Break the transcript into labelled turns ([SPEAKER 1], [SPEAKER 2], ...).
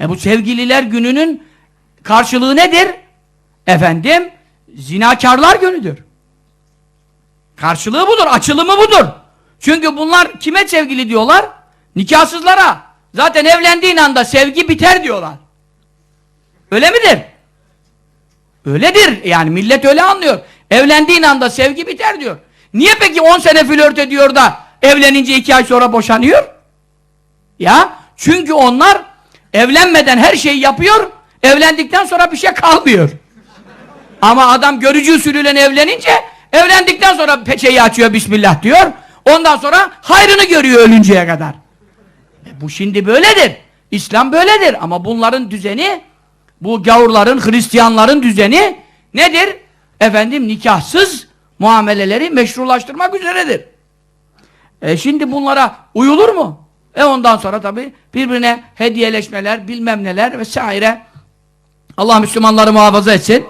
[SPEAKER 1] E bu sevgililer gününün karşılığı nedir? Efendim, zinakarlar günüdür. Karşılığı budur, açılımı budur. Çünkü bunlar kime sevgili diyorlar? Nikahsızlara. Zaten evlendiğin anda sevgi biter diyorlar. Öyle midir? Öyledir. Yani millet öyle anlıyor. Evlendiğin anda sevgi biter diyor. Niye peki 10 sene flört ediyor da evlenince 2 ay sonra boşanıyor? Ya çünkü onlar evlenmeden her şeyi yapıyor, evlendikten sonra bir şey kalmıyor. Ama adam görücü usulüyle evlenince evlendikten sonra peçeyi açıyor Bismillah diyor. Ondan sonra hayrını görüyor ölünceye kadar. E bu şimdi böyledir. İslam böyledir ama bunların düzeni bu gavurların, Hristiyanların düzeni nedir? Efendim nikahsız muameleleri meşrulaştırmak üzeredir. E şimdi bunlara uyulur mu? E ondan sonra tabi birbirine hediyeleşmeler, bilmem neler vesaire. Allah Müslümanları muhafaza etsin.